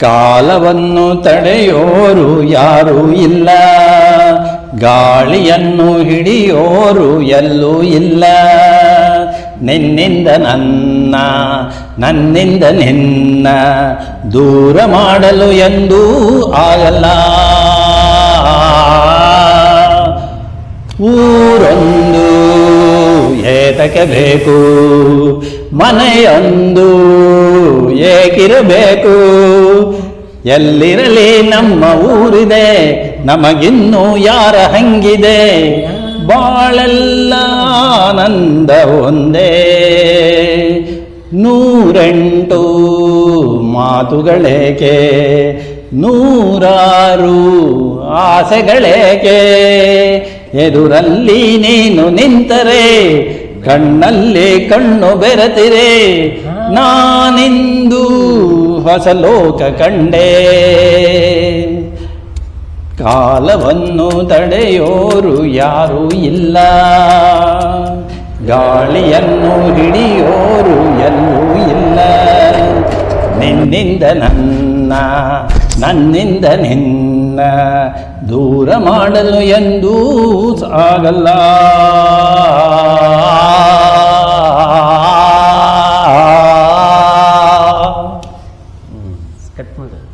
ಕಾಲವನ್ನು ತಡೆಯೋರು ಯಾರೂ ಇಲ್ಲ. ಗಾಳಿಯನ್ನು ಹಿಡಿಯೋರು ಎಲ್ಲೂ ಇಲ್ಲ. ನಿನ್ನಿಂದ ನನ್ನ, ನನ್ನಿಂದ ನಿನ್ನ ದೂರ ಮಾಡಲು ಎಂದೂ ಆಗಲ್ಲ. ಊರೊಂದು ಏತಕ್ಕೆ ಬೇಕು, ಮನೆಯೊಂದು ಏಕಿರಬೇಕು. ಎಲ್ಲಿರಲಿ ನಮ್ಮ ಊರಿದೆ, ನಮಗಿನ್ನೂ ಯಾರ ಹಂಗಿದೆ? ಬಾಳೆಲ್ಲ ಆನಂದ ಒಂದೇ. ನೂರೆಂಟು ಮಾತುಗಳೇಕೆ? ನೂರಾರು ಆಸೆಗಳೇಕೆ? ಎದುರಲ್ಲಿ ನೀನು ನಿಂತರೆ ಕಣ್ಣಲ್ಲಿ ಕಣ್ಣು ಬೆರೆತಿರೆ. ನಾನಿಂದು ಹೊಸ ಲೋಕ ಕಂಡೆ. ಕಾಲವನ್ನು ತಡೆಯೋರು ಯಾರೂ ಇಲ್ಲ. ಗಾಳಿಯನ್ನು ಹಿಡಿಯೋರು ಎಲ್ಲೂ ಇಲ್ಲ. ನಿನ್ನಿಂದ ನನ್ನ ನನ್ನಿಂದ ನಿನ್ನ ದೂರ ಮಾಡಲು ಎಂದೂ ಆಗಲ್ಲ. கட் பண்ணுறது.